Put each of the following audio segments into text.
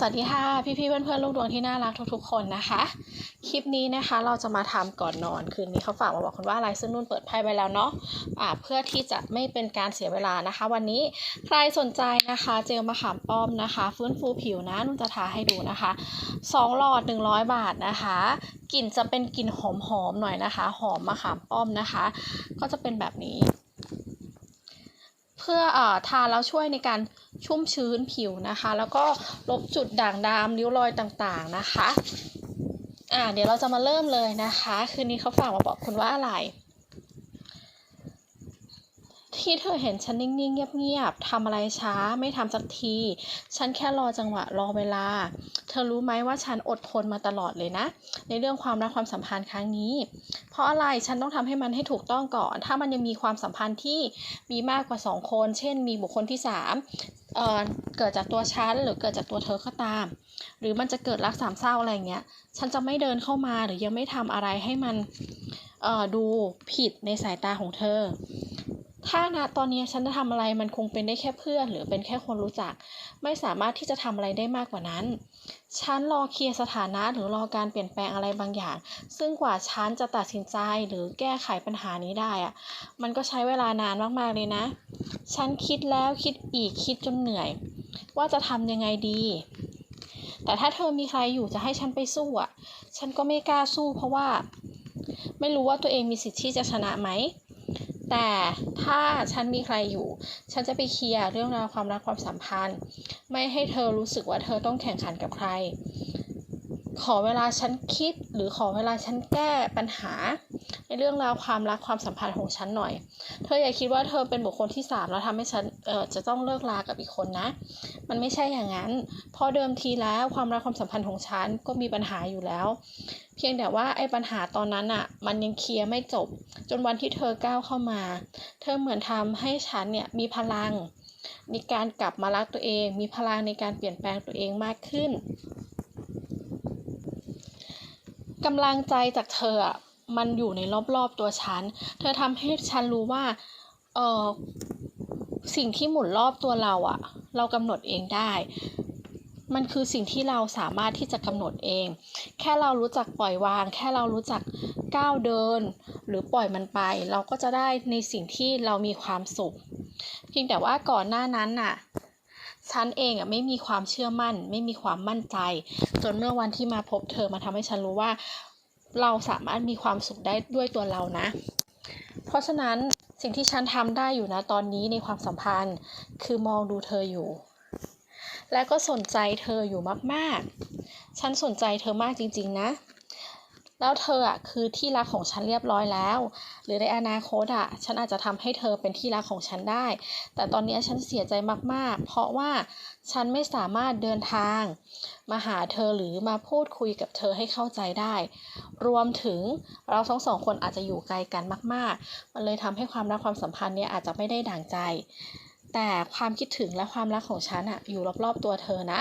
สวัสดีค่ะ พี่ๆเพื่อนๆลูกดวงที่น่ารักทุกๆคนนะคะ คลิปนี้นะคะเราจะมาทำก่อนนอนคืนนี้เขาฝากมาบอกคุณว่าอะไรซึ่งนุ่นเปิดไพ่ไปแล้วเนาะอ่าเพื่อที่จะไม่เป็นการเสียเวลานะคะ วันนี้ใครสนใจนะคะเจลมะขามป้อมนะคะ ฟื้นฟูผิวนะนุ่นจะทาให้ดูนะคะ2หลอด 100 บาทนะคะกลิ่นจะเป็นกลิ่นหอมๆหน่อยนะคะ หอมมะขามป้อมนะคะ ก็จะเป็นแบบนี้ พื่ออทาแล้วช่วยในการชุ่มชื้นผิวนะคะ แล้วก็ลบจุดด่างดำริ้วรอยต่างๆนะคะอ่าเดี๋ยวเราจะมาเริ่มเลยนะคะ คืนนี้เขาฝากมาบอกคุณว่าอะไร ที่เธอเห็นฉันนิ่งๆ เงียบๆทำอะไรช้าไม่ทำสักที ฉันแค่รอจังหวะรอเวลา เธอรู้ไหมว่าฉันอดทนมาตลอดเลยนะ ในเรื่องความรักความสัมพันธ์ครั้งนี้ เพราะอะไรฉันต้องทำให้มันให้ถูกต้องก่อน ถ้ามันยังมีความสัมพันธ์ที่มีมากกว่าสองคน เช่น มีบุคคลที่สามเเกิดจากตัวฉันหรือเกิดจากตัวเธอก็ตาม หรือมันจะเกิดรักสามเศร้าอะไรเงี้ย ฉันจะไม่เดินเข้ามาหรือยังไม่ทำอะไรให้มันดูผิดในสายตาของเธอ ถ้าณตอนนี้ฉันจะทำอะไรมันคงเป็นได้แค่เพื่อน หรือเป็นแค่คนรู้จัก ไม่สามารถที่จะทำอะไรได้มากกว่านั้น ฉันรอเคลียร์สถานะหรือรอการเปลี่ยนแปลงอะไรบางอย่าง ซึ่งกว่าฉันจะตัดสินใจหรือแก้ไขปัญหานี้ได้อะมันก็ใช้เวลานานมากๆเลยนะ ฉันคิดแล้วคิดอีกคิดจนเหนื่อย ว่าจะทำยังไงดี แต่ถ้าเธอมีใครอยู่จะให้ฉันไปสู้อะ ฉันก็ไม่กล้าสู้เพราะว่า ไม่รู้ว่าตัวเองมีสิทธิ์ที่จะชนะไหม แต่ถ้าฉันมีใครอยู่ ฉันจะไปเคลียร์เรื่องราวความรักความสัมพันธ์ ไม่ให้เธอรู้สึกว่าเธอต้องแข่งขันกับใคร ขอเวลาฉันคิดหรือขอเวลาฉันแก้ปัญหา ในเรื่องราวความรักความสัมพันธ์ของฉันหน่อย เธออย่าคิดว่าเธอเป็นบุคคลที่สามแล้วทำให้ฉันเอ่อจะต้องเลิกลากับอีกคนนะ มันไม่ใช่อย่างนั้นเพราะเดิมทีแล้วความรักความสัมพันธ์ของฉันก็มีปัญหาอยู่แล้ว เพียงแต่ว่าไอ้ปัญหาตอนนั้นอะมันยังเคลียร์ไม่จบ จนวันที่เธอก้าวเข้ามา เธอเหมือนทำให้ฉันเนี่ยมีพลังในการกลับมารักตัวเอง มีพลังในการเปลี่ยนแปลงตัวเองมากขึ้นกำลังใจจากเธออะ มันอยู่ในรอบๆตัวฉัน เธอทำให้ฉันรู้ว่า เออสิ่งที่หมุนรอบตัวเราอะเรากำหนดเองได้ มันคือสิ่งที่เราสามารถที่จะกำหนดเอง แค่เรารู้จักปล่อยวาง แค่เรารู้จักก้าวเดิน หรือปล่อยมันไป เราก็จะได้ในสิ่งที่เรามีความสุข เพียงแต่ว่าก่อนหน้านั้นน่ะฉันเองอะไม่มีความเชื่อมั่น ไม่มีความมั่นใจ จนเมื่อวันที่มาพบเธอมาทำให้ฉันรู้ว่า เราสามารถมีความสุขได้ด้วยตัวเรานะ เพราะฉะนั้นสิ่งที่ฉันทำได้อยู่นะตอนนี้ในความสัมพันธ์คือมองดูเธออยู่ และก็สนใจเธออยู่มากๆ ฉันสนใจเธอมากจริง ๆ นะ แล้วเธออะคือที่รักของฉันเรียบร้อยแล้ว หรือในอนาคตอะฉันอาจจะทำให้เธอเป็นที่รักของฉันได้ แต่ตอนนี้ฉันเสียใจมากๆ เพราะว่า ฉันไม่สามารถเดินทาง มาหาเธอหรือมาพูดคุยกับเธอให้เข้าใจได้ รวมถึงเราทั้งสองคนอาจจะอยู่ไกลกันมาก ๆ มันเลยทำให้ความรักความสัมพันธ์เนี่ยอาจจะไม่ได้ดั่งใจ แต่ความคิดถึงและความรักของฉันอะอยู่รอบๆตัวเธอนะ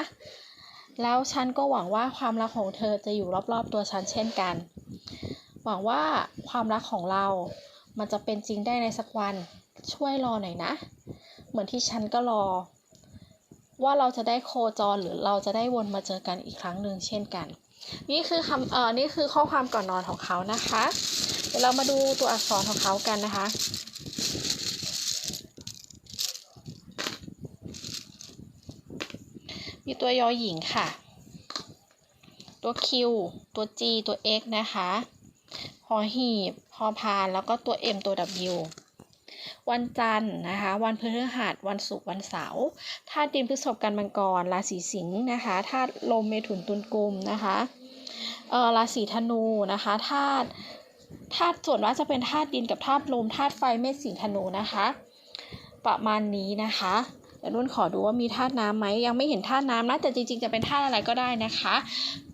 แล้วฉันก็หวังว่าความรักของเธอจะอยู่รอบๆตัวฉันเช่นกัน หวังว่าความรักของเรา มันจะเป็นจริงได้ในสักวัน ช่วยรอหน่อยนะ เหมือนที่ฉันก็รอ ว่าเราจะได้โคจรหรือเราจะได้วนมาเจอกันอีกครั้งหนึ่งเช่นกัน นี่คือคำเอ่อนี่คือข้อความก่อนนอนของเขานะคะ เดี๋ยวเรามาดูตัวอักษรของเขากันนะคะมีตัวยอหญิงค่ะ ตัว Q ตัว G ตัว X นะคะพอหีบพอพาน แล้วก็ตัว M ตัว W วันจันทร์นะคะ วันพฤหัสวันศุกร์วันเสาร์ธาตุดินพฤษภกันมังกรราศีสิงห์นะคะธาตุลมเมถุนตุลกุมนะคะเอ่อราศีธนูนะคะธาตุธาตุส่วนว่าจะเป็นธาตุดินกับธาตุลมธาตุไฟเมษสิงห์ธนูนะคะ ประมาณนี้นะคะ เดี๋ยวนุ่นขอดูว่ามีธาตุน้ำไหมยังไม่เห็นธาตุน้ำนะแต่จริงๆจะเป็นธาตุอะไรก็ได้นะคะ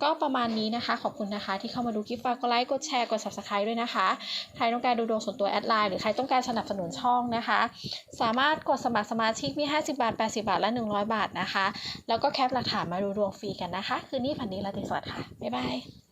ก็ประมาณนี้นะคะขอบคุณนะคะ ที่เข้ามาดูคลิปฝากกดไลค์กดแชร์กด subscribe ด้วยนะคะใครต้องการดูดวงส่วนตัวแอดไลน์หรือใครต้องการสนับสนุนช่องนะคะ สามารถกดสมัครสมาชิกมี 50 บาท 80 บาทและ 100 บาทนะคะ แล้วก็แคปหลักฐานมาดูดวงฟรีกันนะคะ คืนนี้ฝันดีราตรีสวัสดิ์ค่ะบ๊ายบาย